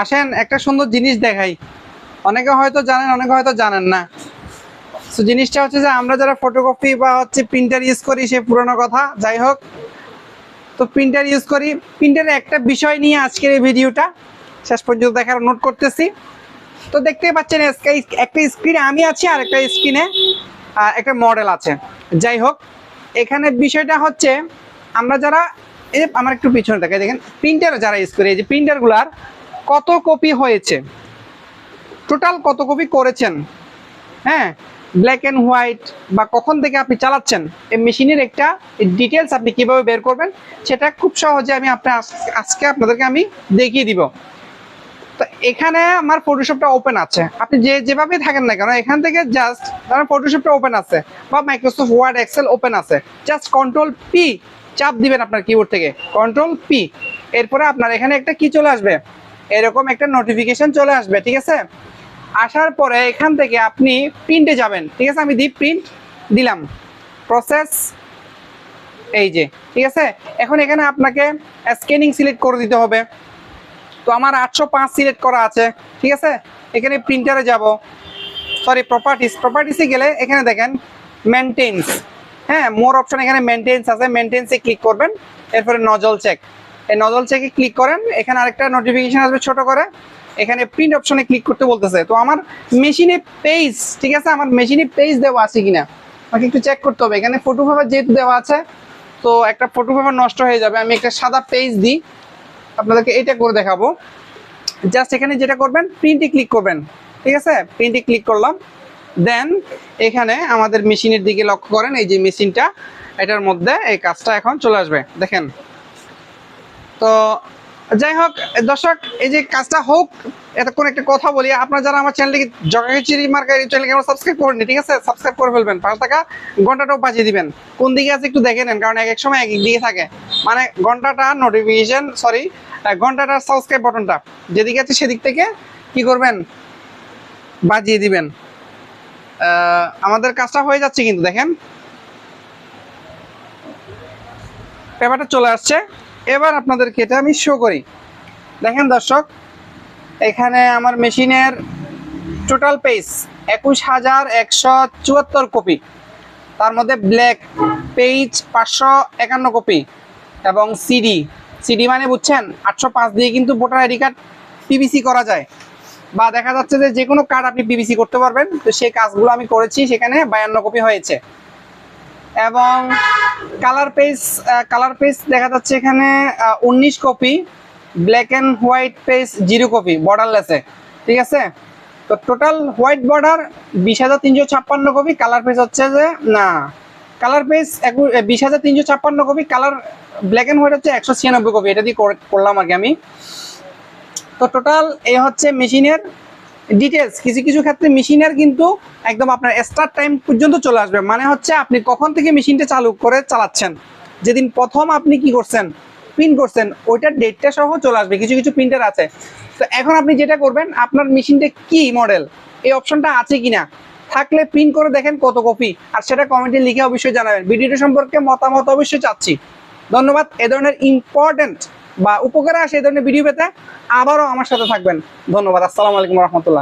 আসেন, একটা সুন্দর জিনিস দেখাই। অনেকে হয়তো জানেন, অনেকে হয়তো জানেন না। তো জিনিসটা হচ্ছে যে আমরা যারা ফটোকপি বা হচ্ছে প্রিন্টার ইউজ করি, সে পুরনো কথা। যাই হোক, তো প্রিন্টার ইউজ করি। প্রিন্টারের একটা বিষয় নিয়ে আজকের এই ভিডিওটা। শেষ পর্যন্ত দেখার নোট করতেছি। তো দেখতেই পাচ্ছেন একটা স্ক্রিনে আমি আছি আর একটা স্ক্রিনে একটা মডেল আছে। যাই হোক, এখানে বিষয়টা হচ্ছে, আমরা যারা, এই যে আমার একটু পিছনে দেখাই, দেখেন প্রিন্টার যারা ইউজ করি, এই যে প্রিন্টারগুলার কত কপি হয়েছে? টোটাল কত কপি করেছেন? হ্যাঁ? ব্ল্যাক অ্যান্ড হোয়াইট বা কখন থেকে আপনি চালাচ্ছেন? এই মেশিনের একটা ডিটেলস আপনি কীভাবে বের করবেন? সেটা খুব সহজে আমি আপনার আজকে আপনাদেরকে আমি দেখিয়ে দিব। তো এখানে আমার ফটোশপটা ওপেন আছে। আপনি যে যেভাবে থাকেন না কেন, এখান থেকে জাস্ট ধরেন ফটোশপটা ওপেন আছে বা মাইক্রোসফট ওয়ার্ড এক্সেল ওপেন আছে। জাস্ট কন্ট্রোল পি চাপ দিবেন আপনার কিবোর্ড থেকে। কন্ট্রোল পি এরপরে আপনার এখানে একটা কি চলে আসবে? এরকম একটা নোটিফিকেশন চলে আসবে, ঠিক আছে? আসার পরে এখান থেকে আপনি প্রিন্টে যাবেন, ঠিক আছে? আমি দিই প্রিন্ট দিলাম। প্রসেস এই যে, ঠিক আছে? এখন এখানে আপনাকে স্ক্যানিং সিলেক্ট করে দিতে হবে। তো আমার আটশো পাঁচ সিলেক্ট করা আছে, ঠিক আছে? এখানে প্রিন্টারে যাব। সরি প্রপার্টিস প্রপার্টিসে গেলে এখানে দেখেন মেনটেন্স হ্যাঁ মোর অপশন এখানে মেনটেন্স আছে। মেনটেন্সে ক্লিক করবেন, এরপরে নজল চেক এই নজল চেকে ক্লিক করেন, এখানে আরেকটা নোটিফিকেশন আসবে ছোট করে। এখানে প্রিন্ট অপশনে ক্লিক করতে বলতেছে। তো আমার মেশিনে পেজ ঠিক আছে? আমার মেশিনে পেজ দেওয়া আছে কিনা? আমাকে একটু চেক করতে হবে। এখানে ফটো পেপার যেহেতু দেওয়া আছে, তো একটা ফটো পেপার নষ্ট হয়ে যাবে। আমি একটা সাদা পেজ দিই। আপনাদেরকে এটা করে দেখাবো। জাস্ট এখানে যেটা করবেন প্রিন্টে ক্লিক করবেন। ঠিক আছে? প্রিন্টে ক্লিক করলাম। দেন এখানে আমাদের মেশিনের দিকে লক্ষ্য করেন। এই যে মেশিনটা এটার মধ্যে এই কাজটা এখন চলে আসবে। দেখেন তো যাই হোক, দর্শক, এই যে কাজটা হোক, এতক্ষণ একটা কথা বলি। আপনারা যারা আমার চ্যানেলটিকে জগাখিচিরি মার্কা এই চ্যানেলকে আমার সাবস্ক্রাইব করেনি ঠিক আছে? সাবস্ক্রাইব করে ফেলবেন পাঁচ টাকা ঘন্টাটাও বাজিয়ে দিবেন। কোন দিকে আছে একটু দেখে নেন, কারণ এক এক সময় এক এক দিকে থাকে। মানে ঘন্টাটা নোটিফিকেশন সরি ঘন্টাটার সাবস্ক্রাইব বাটনটা যেদিকে আছে সেদিক থেকে কি করবেন? বাজিয়ে দিবেন। আমাদের কাজটা হয়ে যাচ্ছে কিন্তু, দেখেন। পেপারটা চলে আসছে। এবার আপনাদেরকে এটা আমি শো করি। দেখেন দর্শক, এখানে আমার মেশিনের টোটাল পেজ একুশ হাজার একশো চুয়াত্তর কপি তার মধ্যে ব্ল্যাক পেজ পাঁচশো একান্ন কপি এবং সিডি সিডি মানে বুঝছেন, আটশো পাঁচ দিয়ে কিন্তু ভোটার আইডি কার্ড পিবিসি করা যায়। বা দেখা যাচ্ছে যে যে কোনো কার্ড আপনি পিবিসি করতে পারবেন। তো সেই কাজগুলো আমি করেছি, সেখানে বায়ান্ন কপি হয়েছে। এবং কালার পেজ কালার পেজ দেখা যাচ্ছে এখানে উনিশ copy black and white page zero copy বর্ডারলেসে ঠিক আছে? তো টোটাল হোয়াইট বর্ডার বিশ হাজার তিনশো ছাপ্পান্ন কপি কালার পেজ হচ্ছে যে, না কালার পেজ বিশ হাজার তিনশো ছাপ্পান্ন copy colour black and white হচ্ছে একশো ছিয়ানব্বই কপি, এটা দিয়ে করে- করলাম আগে আমি। তো টোটাল এই হচ্ছে মেশিনের ডিটেলস কিছু কিছু ক্ষেত্রে মেশিনের কিন্তু একদম আপনার স্টার্ট টাইম পর্যন্ত চলে আসবে। মানে হচ্ছে আপনি কখন থেকে মেশিনটা চালু করে চালাচ্ছেন? যেদিন প্রথম আপনি কি করছেন? প্রিন্ট করছেন, ওইটার ডেটটা সহ চলে আসবে। কিছু কিছু প্রিন্টার আছে। তো এখন আপনি যেটা করবেন, আপনার মেশিনটা কি মডেল এই অপশনটা আছে কিনা? থাকলে প্রিন্ট করে দেখেন কত কপি আর সেটা কমেন্টে লিখে অবশ্যই জানাবেন। ভিডিওটা সম্পর্কে মতামত অবশ্যই চাচ্ছি। ধন্যবাদ। এ ধরনের ইম্পর্টেন্ট বা উপকারে আসে এই ধরনের ভিডিও পেতে আবারও আমার সাথে থাকবেন। ধন্যবাদ। আসসালামু আলাইকুম রহমতুল্লাহ।